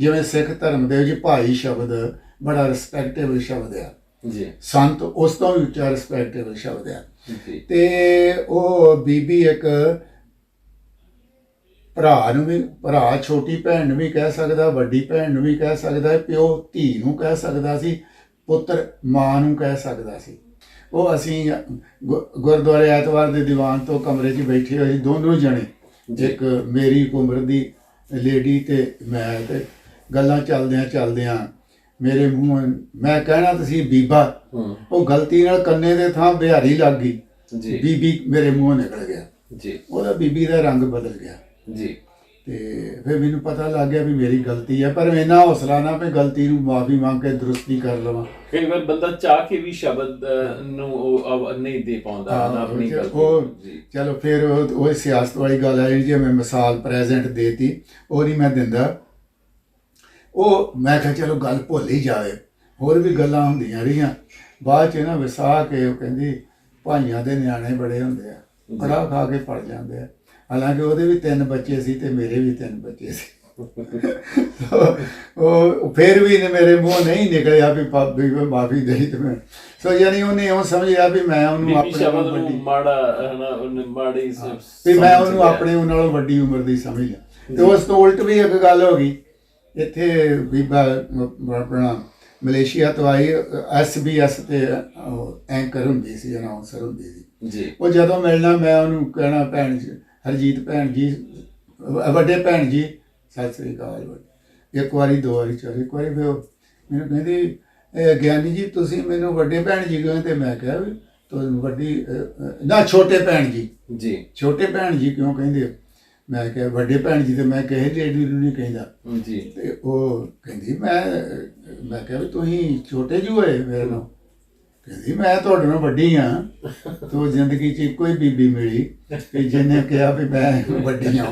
ਜਿਵੇਂ ਸਿੱਖ ਧਰਮ ਦੇ ਵਿੱਚ ਭਾਈ ਸ਼ਬਦ ਬੜਾ ਰਿਸਪੈਕਟੇਬਲ ਸ਼ਬਦ ਆ। ਜੀ। ਸੰਤ ਉਸ ਤੋਂ ਵੀ ਉੱਚਾ ਰਿਸਪੈਕਟੇਬਲ ਸ਼ਬਦ ਆ। ਤੇ ਉਹ ਬੀਬੀ ਇੱਕ ਭਰਾ ਨੂੰ ਵੀ ਭਰਾ ਛੋਟੀ ਭੈਣ ਨੂੰ ਵੀ ਕਹਿ ਸਕਦਾ ਵੱਡੀ ਭੈਣ ਨੂੰ ਵੀ ਕਹਿ ਸਕਦਾ ਪਿਓ ਧੀ ਨੂੰ ਕਹਿ ਸਕਦਾ ਸੀ ਪੁੱਤਰ ਮਾਂ ਨੂੰ ਕਹਿ ਸਕਦਾ ਸੀ। ਉਹ ਅਸੀਂ ਗੁਰਦੁਆਰੇ ਐਤਵਾਰ ਦੇ ਦੀਵਾਨ ਤੋਂ ਕਮਰੇ 'ਚ ਬੈਠੇ ਹੋਏ ਸੀ, ਦੋਨੋਂ ਜਣੇ। ਇੱਕ ਮੇਰੀ ਉਮਰ ਦੀ ਲੇਡੀ ਤੇ ਮੈਂ ਤੇ ਗੱਲਾਂ ਚੱਲਦਿਆਂ ਚੱਲਦਿਆਂ ਮੇਰੇ ਮੂੰਹ ਮੈਂ ਕਹਿਣਾ ਤੁਸੀਂ ਬੀਬਾ ਉਹ ਗਲਤੀ ਨਾਲ ਕੰਨੇ ਦੇ ਥਾਂ ਬਿਹਾਰੀ ਲੱਗ ਗਈ। ਜੀ। ਬੀਬੀ ਮੇਰੇ ਮੂੰਹੋਂ ਨਿਕਲ ਗਿਆ। ਜੀ। ਉਹਦਾ ਬੀਬੀ ਦਾ ਰੰਗ ਬਦਲ ਗਿਆ। ਜੀ। ਤੇ ਫਿਰ ਮੈਨੂੰ ਪਤਾ ਲੱਗ ਗਿਆ ਵੀ ਮੇਰੀ ਗਲਤੀ ਹੈ ਪਰ ਇੰਨਾ ਹੌਸਲਾ ਨਾ ਵੀ ਗਲਤੀ ਨੂੰ ਮਾਫੀ ਮੰਗ ਕੇ ਦਰੁਸਤੀ ਕਰ ਲਵਾਂ। ਕਈ ਵਾਰ ਬੰਦਾ ਚਾਹ ਕੇ ਵੀ ਸ਼ਬਦ ਨੂੰ ਉਹ ਨਹੀਂ ਦੇ ਪਾਉਂਦਾ ਆਪਣੀ ਗਲਤੀ। ਚਲੋ ਫਿਰ ਉਹ ਸਿਆਸਤ ਵਾਲੀ ਗੱਲ ਆ ਜਿਹੜੀ ਜੇ ਮੈਂ ਮਿਸਾਲ ਪ੍ਰੈਜ਼ੈਂਟ ਦੇਤੀ ਉਹ ਨਹੀਂ ਮੈਂ ਦਿੰਦਾ। ਉਹ ਮੈਂ ਕਿਹਾ ਚਲੋ ਗੱਲ ਭੁੱਲ ਹੀ ਜਾਵੇ। ਹੋਰ ਵੀ ਗੱਲਾਂ ਹੁੰਦੀਆਂ ਰਹੀਆਂ। ਬਾਅਦ ਚ ਨਾ ਵਿਸਾ ਕੇ ਉਹ ਕਹਿੰਦੀ ਭਾਈਆਂ ਦੇ ਨਿਆਣੇ ਬੜੇ ਹੁੰਦੇ ਆ। ਬੜਾ ਖਾ ਕੇ ਪੜ ਜਾਂਦੇ ਆ। ਹਾਲਾਂਕਿ ਉਹਦੇ ਵੀ ਤਿੰਨ ਬੱਚੇ ਸੀ ਤੇ ਮੇਰੇ ਵੀ ਤਿੰਨ ਬੱਚੇ ਸੀ। ਉਹ- ਫਿਰ ਵੀ ਨੇ ਮੇਰੇ ਮੂੰਹ ਨਹੀਂ ਨਿਕਲਿਆ ਵੀ ਭਾਬੀ ਕੋ ਮਾਫੀ ਦੇਈ ਤੇ ਮੈਂ ਸੋ ਯਾਨੀ ਉਹਨੇ ਉਹ ਸਮਝਿਆ ਵੀ ਮੈਂ ਉਹਨੂੰ ਆਪਣੇ ਵੱਡੀ ਮਾੜਾ ਹੈ ਨਾ ਉਹਨੇ ਮਾੜੀ ਸ- ਵੀ ਮੈਂ ਉਹਨੂੰ। ਆਪਣੇ ਨਾਲੋਂ ਵੱਡੀ ਉਮਰ ਦੀ ਸਮਝ ਲਿਆ ਤੇ ਉਸ ਤੋਂ ਉਲਟ ਵੀ ਇੱਕ ਗੱਲ ਹੋ ਗਈ। ਇੱਥੇ ਬੀਬਾ ਆਪਣਾ ਮਲੇਸ਼ੀਆ ਤੋਂ ਆਈ ਐਸਬੀਐਸ ਤੇ ਐਂਕਰ ਹੁੰਦੀ ਸੀ ਅਨਾਉਂਸਰ ਹੁੰਦੀ ਸੀ। ਜੀ। ਉਹ ਜਦੋਂ ਮਿਲਣਾ ਮੈਂ ਉਹਨੂੰ ਕਹਿਣਾ ਭੈਣ ਜੀ ਹਰਜੀਤ ਭੈਣ ਜੀ ਵੱਡੇ ਭੈਣ ਜੀ ਸਤਿ ਸ੍ਰੀ ਅਕਾਲ। ਇੱਕ ਵਾਰੀ ਦੋ ਵਾਰੀ ਚਾਰ ਇੱਕ ਵਾਰੀ ਫਿਰ ਮੈਨੂੰ ਕਹਿੰਦੀ ਇਹ ਗਿਆਨੀ ਜੀ ਤੁਸੀਂ ਮੈਨੂੰ ਵੱਡੇ ਭੈਣ ਜੀ ਕਹਿੰਦੇ ਤੇ ਮੈਂ ਕਿਹਾ ਵੀ ਤੁਹਾਨੂੰ ਵੱਡੀ ਨਾ ਛੋਟੇ ਭੈਣ ਜੀ। ਜੀ। ਛੋਟੇ ਭੈਣ ਜੀ ਕਿਉਂ ਕਹਿੰਦੇ? ਮੈਂ ਕਿਹਾ ਵੱਡੇ ਭੈਣ ਜੀ ਤੇ ਮੈਂ ਕਹੇ ਡੈਡੀ ਨੂੰ ਨਹੀਂ ਕਹਿੰਦਾ। ਜੀ। ਤੇ ਉਹ ਕਹਿੰਦੀ ਮੈਂ ਮੈਂ ਕਿਹਾ ਵੀ ਤੁਸੀਂ ਛੋਟੇ ਜੂ ਹੋਏ ਮੇਰੇ ਨਾਲ। ਕਹਿੰਦੀ ਮੈਂ ਤੁਹਾਡੇ ਨਾਲ ਵੱਡੀ ਆ। ਤੋ ਜ਼ਿੰਦਗੀ 'ਚ ਇੱਕੋ ਹੀ ਬੀਬੀ ਮਿਲੀ। ਕਿ ਜਿਹਨੇ ਕਿਹਾ ਵੀ ਮੈਂ ਵੱਡੀ ਆ